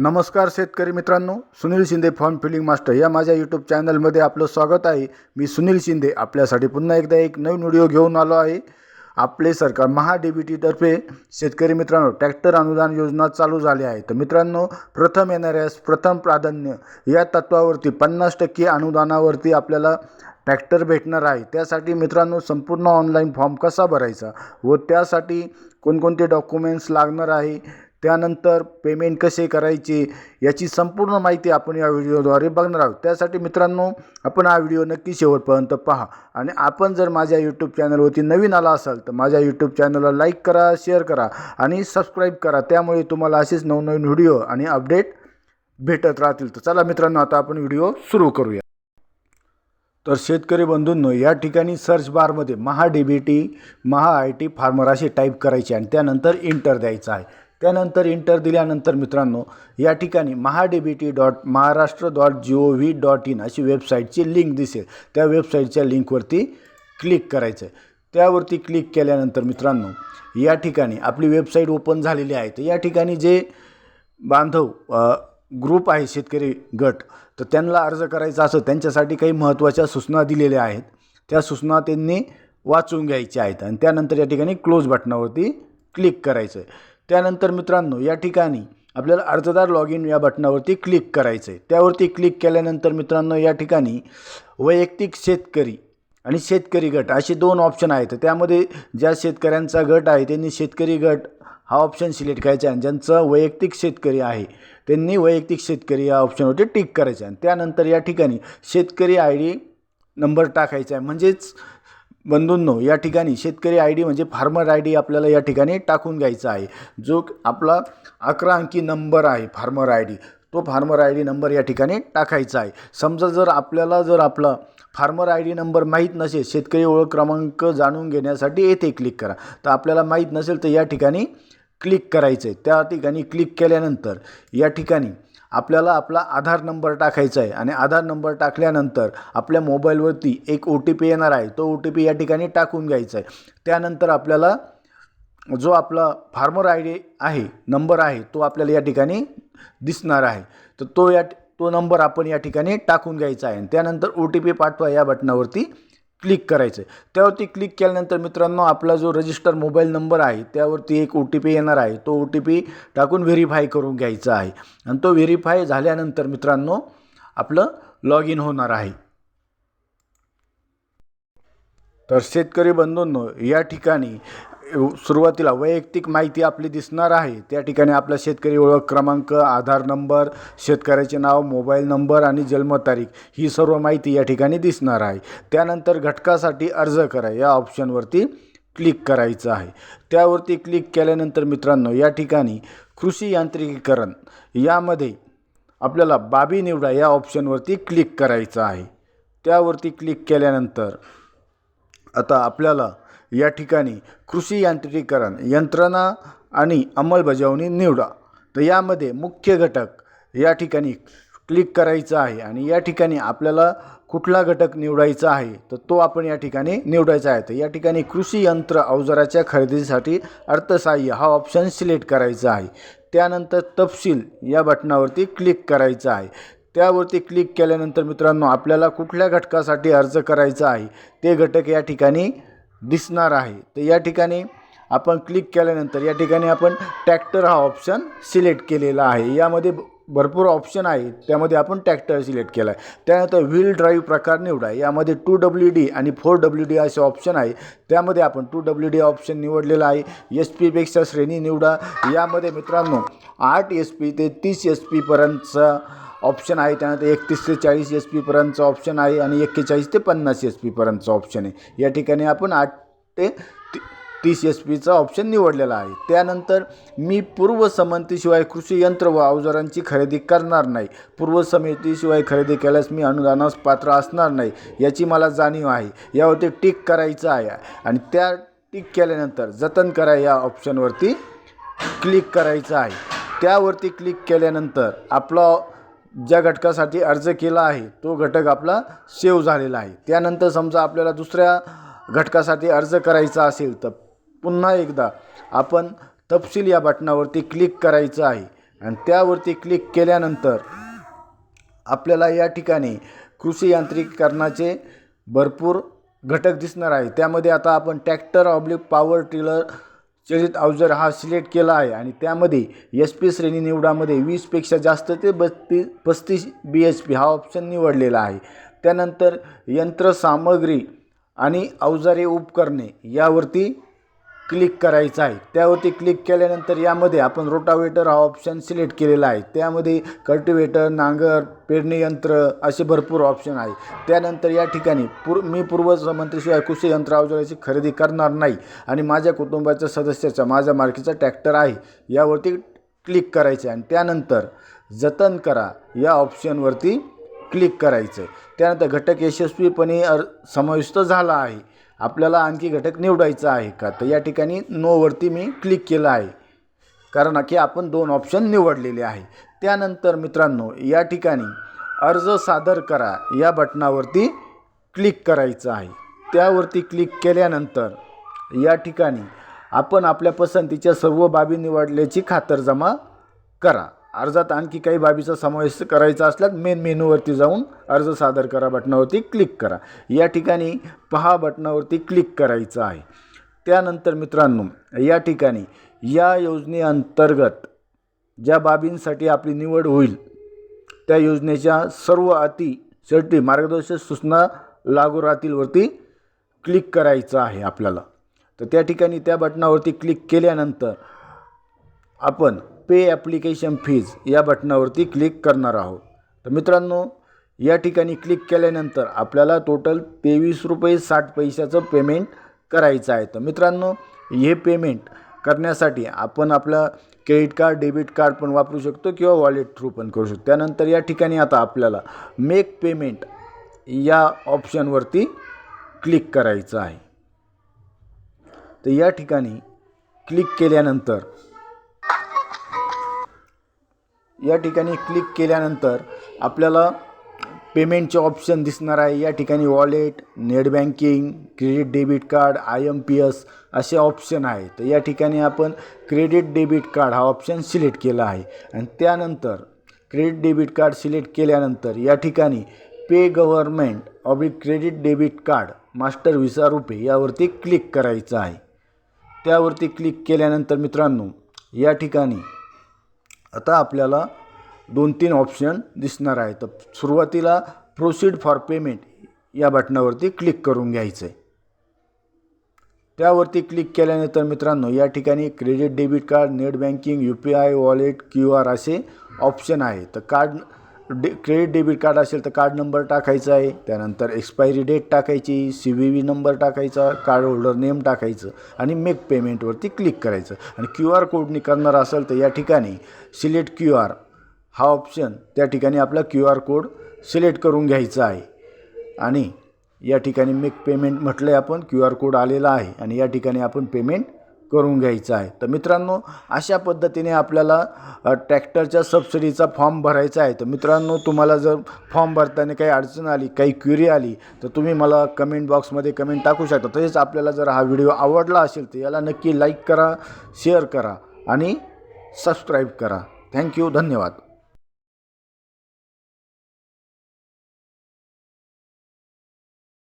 नमस्कार शेतकरी मित्रांनो Sunil Shinde form filling master या माझ्या यूट्यूब चॅनलमध्ये आपलं स्वागत आहे. मी सुनील शिंदे आपल्यासाठी पुन्हा एकदा एक नवीन व्हिडिओ घेऊन आलो आहे. आपले सरकार महा डी बी टीतर्फे शेतकरी मित्रांनो ट्रॅक्टर अनुदान योजना चालू झाली आहे. तर मित्रांनो प्रथम येणाऱ्यास प्रथम प्राधान्य या तत्वावरती पन्नास टक्के अनुदानावरती आपल्याला ट्रॅक्टर भेटणार आहे. त्यासाठी मित्रांनो संपूर्ण ऑनलाईन फॉर्म कसा भरायचा व त्यासाठी कोणकोणते डॉक्युमेंट्स लागणार आहे? त्यानंतर पेमेंट कसे करायचे याची संपूर्ण माहिती आपण या व्हिडिओद्वारे बघणार आहोत. त्यासाठी मित्रांनो आपण हा व्हिडिओ नक्की शेवटपर्यंत पहा. आणि आपण जर माझ्या यूट्यूब चॅनलवरती नवीन आला असाल तर माझ्या यूट्यूब चॅनलला लाईक करा शेअर करा आणि सबस्क्राईब करा. त्यामुळे तुम्हाला असेच नवनवीन व्हिडिओ आणि अपडेट भेटत राहतील. तर चला मित्रांनो आता आपण व्हिडिओ सुरू करूया. तर शेतकरी बंधूंनो या ठिकाणी सर्च बारमध्ये Maha D B T Maha I T farmer असे टाईप करायचे आणि त्यानंतर इंटर द्यायचं आहे. त्यानंतर इंटर दिल्यानंतर मित्रांनो या ठिकाणी Maha T dot Maharashtra dot G O V dot in अशी वेबसाईटची लिंक दिसेल. त्या वेबसाईटच्या लिंकवरती क्लिक करायचं आहे त्यावरती क्लिक केल्यानंतर मित्रांनो या ठिकाणी आपली वेबसाईट ओपन झालेली आहे. तर या ठिकाणी जे बांधव ग्रुप आहे शेतकरी गट तर त्यांना अर्ज करायचा असं त्यांच्यासाठी काही महत्त्वाच्या सूचना दिलेल्या आहेत. त्या सूचना त्यांनी वाचून घ्यायच्या आहेत आणि त्यानंतर या ठिकाणी क्लोज बटनावरती क्लिक करायचं आहे त्यानंतर मित्रांनो या ठिकाणी आपल्याला अर्जदार लॉग इन या बटनावरती क्लिक करायचं आहे त्यावरती क्लिक केल्यानंतर मित्रांनो या ठिकाणी वैयक्तिक शेतकरी आणि शेतकरी गट असे दोन ऑप्शन आहेत. त्यामध्ये ज्या शेतकऱ्यांचा गट आहे त्यांनी शेतकरी गट हा ऑप्शन सिलेक्ट करायचा आहे आणि ज्यांचं वैयक्तिक शेतकरी आहे त्यांनी वैयक्तिक शेतकरी या ऑप्शनवरती टिक करायचं. आहे आणि त्यानंतर या ठिकाणी शेतकरी आय डी नंबर टाकायचा आहे. म्हणजेच बंधूंनो या ठिकाणी शेतकरी आय डी म्हणजे फार्मर आय डी आपल्याला या ठिकाणी टाकून घ्यायचा आहे. जो आपला अकरा अंकी नंबर आहे फार्मर आय डी तो फार्मर आय डी नंबर या ठिकाणी टाकायचा आहे. समजा जर आपल्याला जर आपला फार्मर आय डी नंबर माहीत नसेल शेतकरी ओळख क्रमांक जाणून घेण्यासाठी येथे क्लिक करा. तर आपल्याला माहीत नसेल तर या ठिकाणी क्लिक करायचं आहे त्या ठिकाणी क्लिक केल्यानंतर या ठिकाणी आपल्याला आपला आधार नंबर टाकायचा आहे. आणि आधार नंबर टाकल्यानंतर आपल्या मोबाईलवरती एक ओ टी पी येणार आहे. तो ओ टी पी या ठिकाणी टाकून घ्यायचा आहे. त्यानंतर आपल्याला जो आपला फार्मर आय डी आहे नंबर आहे तो आपल्याला या ठिकाणी दिसणार आहे. तर तो या तो नंबर आपण या ठिकाणी टाकून घ्यायचा आहे. आणि त्यानंतर ओ टी पी पाठवा या बटनावरती. क्लिक करायचं आहे त्यावरती क्लिक केल्यानंतर मित्रांनो आपला जो रजिस्टर मोबाईल नंबर आहे त्यावरती एक ओ टी पी येणार आहे. तो ओ टी पी टाकून व्हेरीफाय करून घ्यायचा आहे. आणि तो व्हेरीफाय झाल्यानंतर मित्रांनो आपलं लॉग इन होणार आहे. तर शेतकरी बंधूंनो या ठिकाणी सुरुवातीला वैयक्तिक माहिती आपली दिसणार आहे. त्या ठिकाणी आपला शेतकरी ओळख क्रमांक आधार नंबर शेतकऱ्याचे नाव मोबाईल नंबर आणि जन्मतारीख ही सर्व माहिती या ठिकाणी दिसणार आहे. त्यानंतर घटकासाठी अर्ज करा. या ऑप्शनवरती क्लिक करायचं आहे. त्यावरती क्लिक केल्यानंतर मित्रांनो या ठिकाणी कृषी यांत्रिकीकरण यामध्ये आपल्याला बाबी निवडा या ऑप्शनवरती क्लिक करायचं आहे. त्यावरती क्लिक केल्यानंतर आता आपल्याला या ठिकाणी कृषी यांत्रिकीकरण यंत्रणा आणि अंमलबजावणी निवडा. तर यामध्ये मुख्य घटक या ठिकाणी क्लिक करायचा आहे आणि या ठिकाणी आपल्याला कुठला घटक निवडायचा आहे तर तो आपण या ठिकाणी निवडायचा आहे. तर या ठिकाणी कृषी यंत्र अवजाराच्या खरेदीसाठी अर्थसहाय्य हा ऑप्शन सिलेक्ट करायचा आहे. त्यानंतर तपशील या बटनावरती क्लिक करायचं आहे. त्यावरती क्लिक केल्यानंतर मित्रांनो आपल्याला कुठल्या घटकासाठी अर्ज करायचा आहे ते घटक या ठिकाणी दिसणार आहे. तर या ठिकाणी आपण क्लिक केल्यानंतर या ठिकाणी आपण टॅक्टर हा ऑप्शन सिलेक्ट केलेला आहे. यामध्ये भरपूर ऑप्शन आहे त्यामध्ये आपण टॅक्टर सिलेक्ट केला आहे त्यानंतर व्हील ड्राईव्ह प्रकार निवडा. यामध्ये टू डब्ल्यू डी आणि फोर डब्ल्यू डी असे ऑप्शन आहे. त्यामध्ये आपण टू डब्ल्यू डी ऑप्शन निवडलेला आहे. एस पीपेक्षा श्रेणी निवडा. यामध्ये मित्रांनो आठ एस पी ते तीस एस पीपर्यंतचा ऑप्शन आहे त्यानंतर एकतीस ते चाळीस एच पीपर्यंतचं ऑप्शन आहे आणि एक्केचाळीस ते पन्नास एच पीपर्यंतचं ऑप्शन आहे. या ठिकाणी आपण आठ ते ती तीस एच पीचा ऑप्शन निवडलेला आहे. त्यानंतर मी पूर्वसंमतीशिवाय कृषी यंत्र व अवजारांची खरेदी करणार नाही. पूर्वसंमतीशिवाय खरेदी केल्यास मी अनुदानास पात्र असणार नाही याची मला जाणीव आहे. यावरती टिक करायचं आहे. आणि त्या टिक केल्यानंतर जतन करा या ऑप्शनवरती क्लिक करायचं आहे. त्यावरती क्लिक केल्यानंतर आपला ज्या घटकासाठी अर्ज केला आहे तो घटक आपला सेव्ह झालेला आहे. त्यानंतर समजा आपल्याला दुसऱ्या घटकासाठी अर्ज करायचा असेल तर पुन्हा एकदा आपण तपशील या बटनावरती क्लिक करायचं आहे. आणि त्यावरती क्लिक केल्यानंतर आपल्याला या ठिकाणी कृषी यांत्रिकीकरणाचे भरपूर घटक दिसणार आहे. त्यामध्ये आता आपण ट्रॅक्टर ऑब्लिक पॉवर टिलर चरित अवजार हा सिलेक्ट केला आहे आणि त्यामध्ये एस पी श्रेणी निवडामध्ये वीसपेक्षा जास्त ते बत्तीस पस्तीस बी एच पी हा ऑप्शन निवडलेला आहे. त्यानंतर यंत्रसामग्री आणि अवजारे उपकरणे यावरती क्लिक करायचं आहे. त्यावरती क्लिक केल्यानंतर यामध्ये आपण रोटावेटर हा ऑप्शन सिलेक्ट केलेला आहे. त्यामध्ये कल्टिवेटर नांगर पेरणी यंत्र असे भरपूर ऑप्शन आहे. त्यानंतर या ठिकाणी पूर मी पूर्वमंत्रीशिवाय कृषी यंत्र अवजाराची खरेदी करणार नाही आणि माझ्या कुटुंबाच्या सदस्याचा माझ्या मालकीचा ट्रॅक्टर आहे. यावरती क्लिक करायचे आणि त्यानंतर जतन करा. या ऑप्शनवरती क्लिक करायचं आहे. त्यानंतर घटक यशस्वीपणे अर समाविष्ट झाला आहे. आपल्याला आणखी घटक निवडायचा आहे का? तर या ठिकाणी नोवरती मी क्लिक केलं आहे. कारण की आपण दोन ऑप्शन निवडलेले आहे. त्यानंतर मित्रांनो या ठिकाणी अर्ज सादर करा. या बटनावरती क्लिक करायचं आहे. त्यावरती क्लिक केल्यानंतर या ठिकाणी आपण आपल्या पसंतीच्या सर्व बाबी निवडल्याची खातरजमा करा. अर्जात आणखी काही बाबीचा समावेश करायचा असल्यास मेन मेनूवरती जाऊन अर्ज सादर करा बटनावरती क्लिक करा. या ठिकाणी पहा बटनावरती क्लिक करायचं आहे. त्यानंतर मित्रांनो या ठिकाणी या योजनेअंतर्गत ज्या बाबींसाठी आपली निवड होईल त्या योजनेच्या सर्व अटी शेवटी मार्गदर्शक सूचना लागू राहतीलवरती क्लिक करायचं आहे आपल्याला. तर त्या ठिकाणी त्या बटनावरती क्लिक केल्यानंतर आपण पे ॲप्लिकेशन फीज या बटनावरती क्लिक करणार आहोत. तर मित्रांनो या ठिकाणी क्लिक केल्यानंतर आपल्याला टोटल तेवीस रुपये साठ पैशाचं पेमेंट करायचं आहे. तर मित्रांनो हे पेमेंट करण्यासाठी आपण आपलं क्रेडिट कार्ड डेबिट कार्ड पण वापरू शकतो किंवा वॉलेट थ्रू पण करू शकतो. त्यानंतर या ठिकाणी आता आपल्याला मेक पेमेंट या ऑप्शनवरती क्लिक करायचं आहे. तर या ठिकाणी क्लिक केल्यानंतर या ठिकाणी क्लिक केल्यानंतर आपल्याला पेमेंटचे ऑप्शन दिसणार आहे. या ठिकाणी wallet net banking credit debit card I M P S असे ऑप्शन आहे तर या ठिकाणी आपण क्रेडिट डेबिट कार्ड हा ऑप्शन सिलेक्ट केला आहे. आणि त्यानंतर क्रेडिट डेबिट कार्ड सिलेक्ट केल्यानंतर या ठिकाणी pay government oblique credit debit card master visa RuPay यावरती क्लिक करायचं आहे. त्यावरती क्लिक केल्यानंतर मित्रांनो या ठिकाणी आता आपल्याला दोन तीन ऑप्शन दिसणार आहे. तर सुरुवातीला प्रोसीड फॉर पेमेंट या बटणावरती क्लिक करून घ्यायचं आहे त्यावरती क्लिक केल्यानंतर मित्रांनो या ठिकाणी credit debit card net banking U P I wallet Q R असे ऑप्शन आहे. तर कार्ड डे क्रेडिट डेबिट कार्ड असेल तर कार्ड नंबर टाकायचा आहे. त्यानंतर एक्सपायरी डेट टाकायची सी व्ही व्ही नंबर टाकायचा कार्ड होल्डर नेम टाकायचं आणि मेक पेमेंटवरती क्लिक करायचं. आणि क्यू आर कोडनी करणार असेल तर या ठिकाणी सिलेक्ट क्यू आर. हा ऑप्शन त्या ठिकाणी आपला क्यू आर कोड सिलेक्ट करून घ्यायचा आहे. आणि या ठिकाणी मेक पेमेंट म्हटलं आहे आपण क्यू आर कोड आलेला आहे. आणि या ठिकाणी आपण पेमेंट करून घ्यायचा आहे. तर मित्रांनो अशा पद्धतीने आपल्याला ट्रॅक्टरच्या सबसिडीचा फॉर्म भरायचा आहे. तर मित्रांनो तुम्हाला जर फॉर्म भरताना काही अडचण आली काही क्युरी आली तर तुम्ही मला कमेंट बॉक्समध्ये कमेंट टाकू शकता. तसेच आपल्याला जर हा व्हिडिओ आवडला असेल तर याला नक्की लाईक करा शेअर करा आणि सबस्क्राईब करा. थँक्यू धन्यवाद.